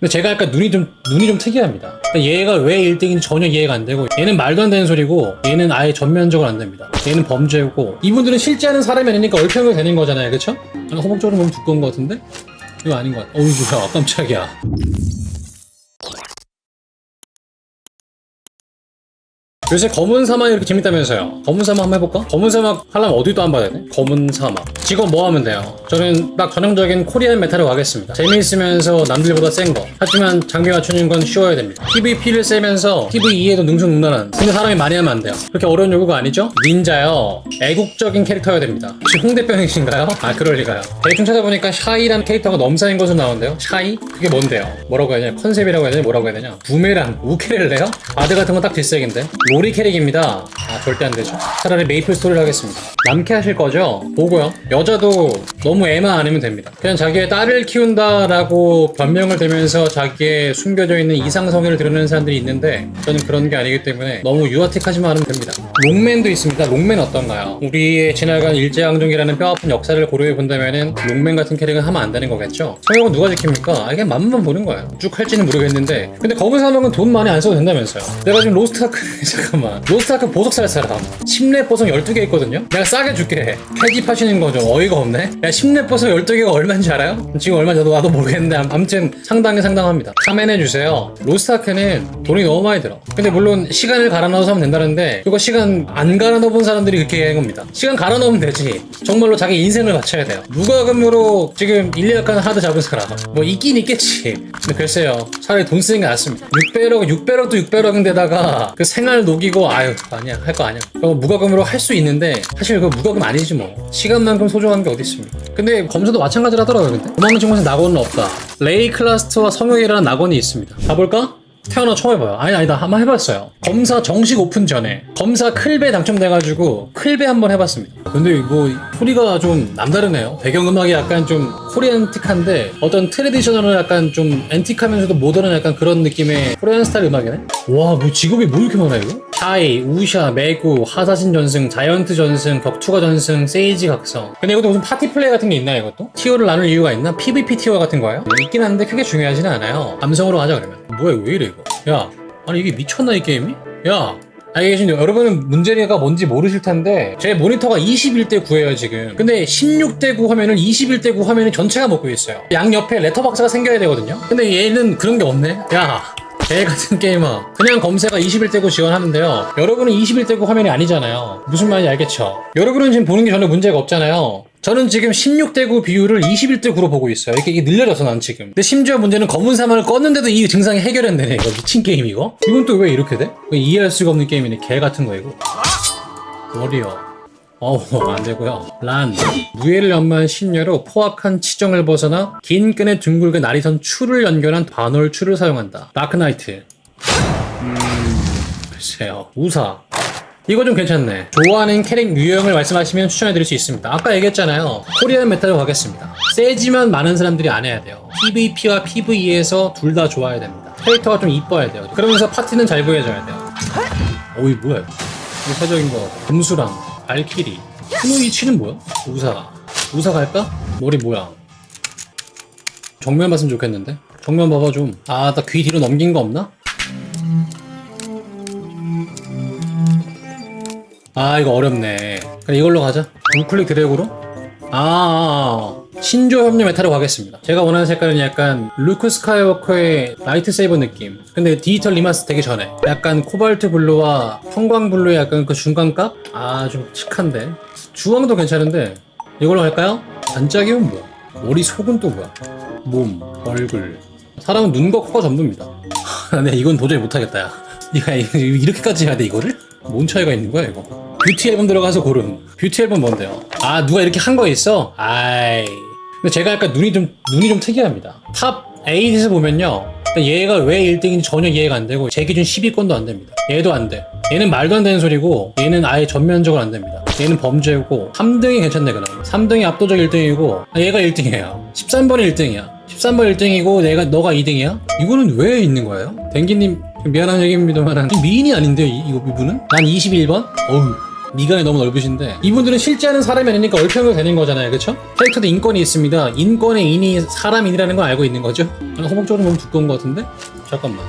근데 제가 약간 눈이 좀 눈이 좀 특이합니다. 얘가 왜 1등인지 전혀 이해가 안 되고 얘는 말도 안 되는 소리고 얘는 아예 전면적으로 안 됩니다. 얘는 범죄고 이분들은 실제 하는 사람이 아니니까 얼평이 되는 거잖아요, 그렇죠? 허벅적으로 너무 두꺼운 것 같은데 이거 아닌 것 같아. 어이 뭐야 깜짝이야. 요새 검은 사막이 이렇게 재밌다면서요. 검은 사막 한번 해볼까? 검은 사막 하려면 어디도 안 봐야 돼? 검은 사막. 직업 뭐 하면 돼요? 저는 딱 전형적인 코리안 메타를 가겠습니다. 재미있으면서 남들보다 센 거. 하지만 장비 맞추는 건 쉬워야 됩니다. PVP를 세면서 PVE에도 능수능란한. 근데 사람이 많이 하면 안 돼요. 그렇게 어려운 요구가 아니죠? 닌자요. 애국적인 캐릭터여야 됩니다. 혹시 홍대병이신가요? 아 그럴 리가요. 대충 찾아보니까 샤이라는 캐릭터가 넘사인 것으로 나오는데요. 샤이? 그게 뭔데요? 뭐라고 해야 되냐? 컨셉이라고 해야 되냐? 뭐라고 해야 되냐? 부메랑, 우케를 해요? 바드 같은 건 딱 질색인데? 로리 캐릭입니다. 아 절대 안 되죠. 차라리 메이플 스토리를 하겠습니다. 남캐 하실 거죠? 보고요. 여자도 너무 애만 아니면 됩니다. 그냥 자기의 딸을 키운다라고 변명을 대면서 자기의 숨겨져 있는 이상성애를 드러내는 사람들이 있는데 저는 그런 게 아니기 때문에 너무 유아틱하지만 않으면 됩니다. 롱맨도 있습니다. 롱맨 어떤가요? 우리의 지나간 일제강점기라는 뼈아픈 역사를 고려해 본다면은 롱맨 같은 캐릭은 하면 안 되는 거겠죠? 성역은 누가 지킵니까? 아, 이게 맘만 보는 거예요. 쭉 할지는 모르겠는데 근데 검은 사막은 돈 많이 안 써도 된다면서요. 내가 지금 로스트 아크 잠깐만. 로스트아크 보석 살 사람 심랩 보석 12개 있거든요? 내가 싸게 줄게. 캐집 하시는 거죠 어이가 없네. 야 심랩 보석 12개가 얼마인지 알아요? 지금 얼마인지 나도, 나도 모르겠는데 암- 아무튼 상당히 상당합니다. 카멘해주세요. 로스트아크는 돈이 너무 많이 들어. 근데 물론 시간을 갈아 넣어서 하면 된다는데 그거 시간 안 갈아 넣어본 사람들이 그렇게 하는 겁니다. 시간 갈아 넣으면 되지. 정말로 자기 인생을 바쳐야 돼요. 무과금으로 지금 일리약간 하드 잡은 사람. 뭐 있긴 있겠지. 근데 글쎄요. 차라리 돈 쓰는 게 낫습니다. 600억 600억도 600억인데다가 그 생활 녹이고 아유 아니야 할 거 아니야 그거 무과금으로 할 수 있는데 사실 그거 무과금 아니지 뭐 시간만큼 소중한 게 어디 있습니까 근데 검사도 마찬가지로 하더라고요 근데 도망간 친구에서 낙원은 없다 레이 클라스트와 성형이라는 낙원이 있습니다 가볼까? 태어나 처음 해봐요. 아니, 아니다. 한번 해봤어요. 검사 정식 오픈 전에. 검사 클베 당첨돼가지고 클베 한번 해봤습니다. 근데 뭐, 소리가 좀 남다르네요. 배경음악이 약간 좀 코리안틱한데, 어떤 트레디셔널은 약간 좀 앤틱하면서도 모던한 약간 그런 느낌의 코리안 스타일 음악이네? 와, 뭐 직업이 뭐 이렇게 많아, 이거? 샤이, 우샤, 메구, 하사신 전승, 자이언트 전승, 격투가 전승, 세이지 각성. 근데 이것도 무슨 파티 플레이 같은 게 있나요, 이것도? 티어를 나눌 이유가 있나? PVP 티어 같은 거예요? 있긴 한데 크게 중요하지는 않아요. 감성으로 가자, 그러면. 뭐야, 왜 이래, 이거? 야, 아니, 이게 미쳤나, 이 게임이? 야! 알고 계신 여러분은 문제가 뭔지 모르실 텐데 제 모니터가 21대 9예요 지금 근데 16대 9 화면을 21대 9 화면이 전체가 먹고 있어요 양 옆에 레터박스가 생겨야 되거든요 근데 얘는 그런 게 없네 야 개 같은 게이머 그냥 검색어 21대 9 지원하는데요 여러분은 21대 9 화면이 아니잖아요 무슨 말인지 알겠죠 여러분은 지금 보는 게 전혀 문제가 없잖아요 저는 지금 16대 9 비율을 21대 9로 보고 있어요. 이게, 이게 늘려져서 난 지금. 근데 심지어 문제는 검은 사막을 껐는데도 이 증상이 해결이 안 되네. 이거 미친 게임 이거? 이건 또 왜 이렇게 돼? 이해할 수가 없는 게임이네. 개 같은 거 이거. 워리어. 어우 안 되고요. 란 무예를 연마한 신녀로 포악한 치정을 벗어나 긴 끈에 둥글게 날이 선 추를 연결한 반월추를 사용한다. 다크나이트. 음 글쎄요. 우사. 이거 좀 괜찮네. 좋아하는 캐릭 유형을 말씀하시면 추천해드릴 수 있습니다. 아까 얘기했잖아요. 코리안 메타로 가겠습니다. 세지만 많은 사람들이 안 해야 돼요. PVP와 PVE에서 둘 다 좋아야 됩니다. 캐릭터가 좀 이뻐야 돼요. 그러면서 파티는 잘 보여줘야 돼요. 어이 뭐야? 일차적인 거. 금수랑 발키리. 스노이치는 뭐야? 우사. 우사 갈까? 머리 뭐야? 정면 봤으면 좋겠는데? 정면 봐봐 좀. 아, 나 귀 뒤로 넘긴 거 없나? 아 이거 어렵네 그래 이걸로 가자 우클릭 드래그로 아, 아, 아. 신조 협력 메타로 가겠습니다. 제가 원하는 색깔은 약간 루크 스카이워커의 라이트 세이버 느낌. 근데 디지털 리마스 되기 전에 약간 코발트 블루와 형광 블루의 약간 그 중간값? 아 좀 칙한데. 주황도 괜찮은데 이걸로 갈까요? 반짝이면 뭐야? 머리 속은 또 뭐야? 몸 얼굴. 사람은 눈과 코가 전부입니다. 네 이건 도저히 못하겠다 야. 니가 이렇게까지 해야 돼 이거를? 뭔 차이가 있는 거야 이거? 뷰티 앨범 들어가서 고름 뷰티 앨범 뭔데요? 아 누가 이렇게 한 거 있어? 아이 근데 제가 약간 눈이 좀 눈이 좀 특이합니다. 탑 8에서 보면요. 얘가 왜 1등인지 전혀 이해가 안 되고 제 기준 10위권도 안 됩니다. 얘도 안 돼. 얘는 말도 안 되는 소리고 얘는 아예 전면적으로 안 됩니다. 얘는 범죄고 3등이 괜찮네 그럼. 3등이 압도적 1등이고 아, 얘가 1등이에요. 13번이 1등이야. 13번 1등이고 내가 너가 2등이야? 이거는 왜 있는 거예요? 댕기님 미안한 얘기입니다만 미인이 아닌데요 이, 이거 이분은? 난 21번? 어우 미간이 너무 넓으신데 이분들은 실제 하는 사람이 아니니까 얼평이 되는 거잖아요. 그쵸? 캐릭터도 인권이 있습니다. 인권의 인이 사람인이라는 걸 알고 있는 거죠? 아, 허벅적으로 너무 두꺼운 것 같은데? 잠깐만.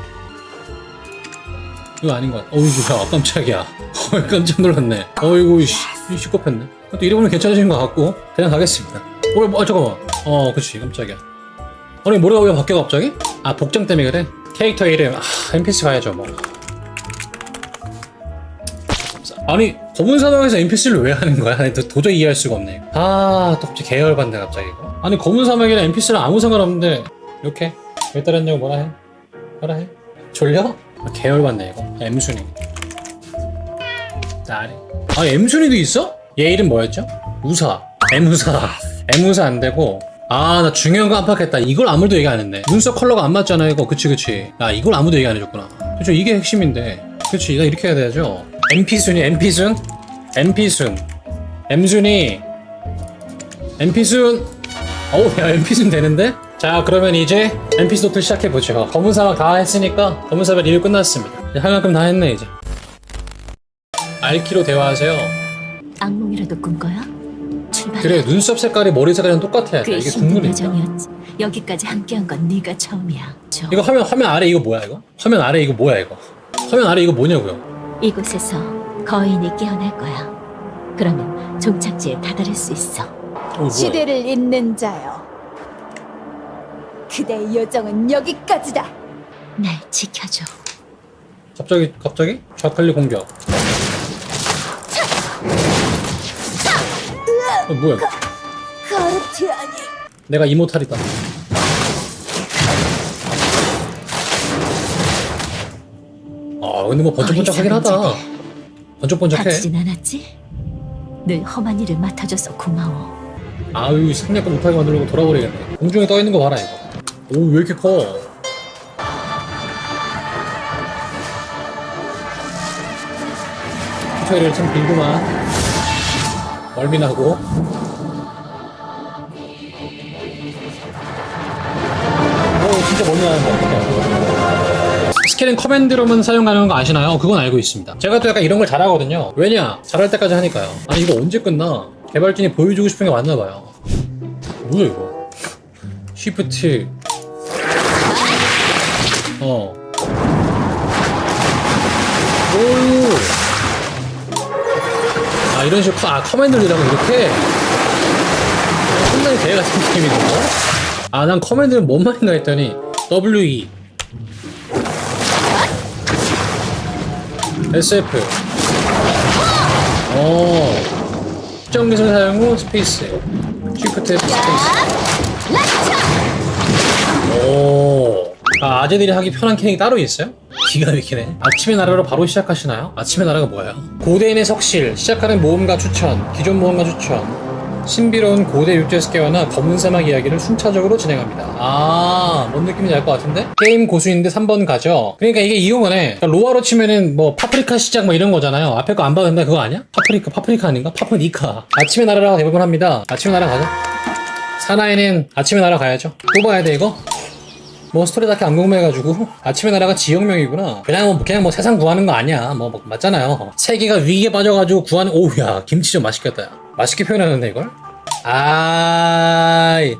이거 아닌 것 같아 어이구 야 깜짝이야. 어이 깜짝 놀랐네. 어이구 씨. 시겁했네. 또 이러면 괜찮으신 것 같고 그냥 가겠습니다. 어, 뭐, 아, 잠깐만. 어 그치 깜짝이야. 아니 머리가 왜 바뀌어 갑자기? 아 복장 때문에 그래? 캐릭터 이름 아 NPC 가야죠 뭐. 아니 검은 사막에서 NPC를 왜 하는 거야? 도, 도저히 이해할 수가 없네 이거. 아, 또 갑자기 계열받네 갑자기 이거. 아니 검은 사막이랑 NPC랑 아무 상관없는데 이렇게 왜 따랐냐고 뭐라 해? 뭐라 해? 졸려? 아, 계열받네 이거 아, M순이 나리 아 M순이도 있어? 얘 이름 뭐였죠? 우사 M우사 M우사 안 되고 아 나 중요한 거 깜빡했다 이걸 아무도 얘기 안 했네 눈썹 컬러가 안 맞잖아 이거 그치 그치 아 이걸 아무도 얘기 안 해줬구나 그쵸 이게 핵심인데 그치 나 이렇게 해야 되죠 MP순이 MP순 MP순 M순이 MP순 어우 야 MP순 되는데? 자 그러면 이제 NPC 도트 시작해보죠 검은 사막 다 했으니까 검은 사막 리뷰 끝났습니다 할 만큼 다 했네 이제 알키로 대화하세요 악몽이라도 꾼 거야? 출발. 그래 눈썹 색깔이 머리 색깔이랑 똑같아야 돼 꽤 이게 힘든 국룰이니까 여정이었지. 여기까지 함께한 건 네가 처음이야. 저 이거 화면 화면 아래 이거 뭐야 이거? 화면 아래 이거 뭐야 이거? 화면 아래 이거 뭐냐고요? 이곳에서 거인이 깨어날 거야. 그러면 종착지에 다다를 수 있어. 어, 뭐야? 시대를 잇는 자여. 그대의 여정은 여기까지다. 날 지켜줘. 갑자기 갑자기 좌클릭 공격. 어, 뭐야? 이거? 카르티아니. 내가 이모탈이다. 아 근데 뭐 번쩍번쩍하긴 하다. 번쩍번쩍해. 다치진 않았지? 늘 험한 일을 맡아줘서 고마워. 아유 생략도 못하게 만들려고 돌아버리겠네. 공중에 떠 있는 거 봐라 이거. 오 왜 이렇게 커? 튜토리얼 참 길구만. 멀미나고. 오 진짜 멀미나는 것 스킬은 커맨드로만 사용 가능한 거 아시나요? 그건 알고 있습니다. 제가 또 약간 이런 걸 잘하거든요. 왜냐? 잘할 때까지 하니까요. 아니 이거 언제 끝나? 개발진이 보여주고 싶은 게 맞나 봐요. 뭐야 이거? 쉬프트. 어. 오. 아 이런 식으로 커- 아 하면 이렇게. 상당히 대 같은 느낌이네. 아난 커맨드는 뭔 말인가 했더니 W E SF 어 특정 기술 사용 후 스페이스. 쉬프트 스페이스. 오. 아, 아재들이 하기 편한 캐릭이 따로 있어요? 기가 막히네. 아침의 나라로 바로 시작하시나요? 아침의 나라가 뭐예요? 고대인의 석실. 시작하는 모험가 추천. 기존 모험가 추천 신비로운 고대 육지에서 깨어나 검은 사막 이야기를 순차적으로 진행합니다. 아, 뭔 느낌인지 알 것 같은데? 게임 고수인데 3번 가죠? 그러니까 이게 이거네. 그러니까 로아로 치면은 뭐 파프리카 시작 뭐 이런 거잖아요. 앞에 거 안 봐도 된다 그거 아니야? 파프리카, 파프리카 아닌가? 파프니카. 아침의 나라라고 대부분 합니다. 아침의 나라 가자. 사나이는 아침의 나라 가야죠. 또 봐야 돼, 이거? 뭐 스토리 딱히 안 궁금해가지고 아침의 나라가 지역명이구나 그냥 뭐 그냥 뭐 세상 구하는 거 아니야 뭐, 뭐 맞잖아요 세계가 위기에 빠져가지고 구하는 오우야 김치 좀 맛있겠다 야. 맛있게 표현하는데 이걸 아이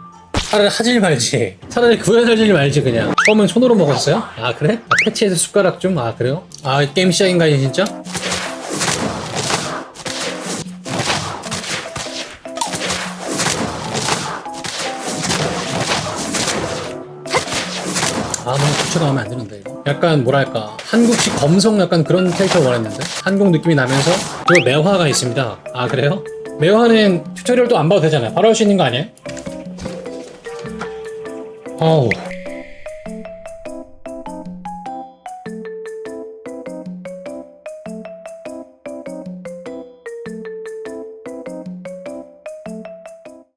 차라리 하질 말지 차라리 살질 말지 그냥 처음엔 손으로 먹었어요? 아 그래? 아, 패치에서 숟가락 좀? 아 그래요? 아 게임 시작인가 이 진짜? 아, 너무 부처가 하면 안 되는데, 이거. 약간, 뭐랄까, 한국식 검성 약간 그런 캐릭터 원했는데? 한국 느낌이 나면서, 또 매화가 있습니다. 아, 그래요? 매화는 튜토리얼도 안 봐도 되잖아요. 바로 할 수 있는 거 아니에요? 어우.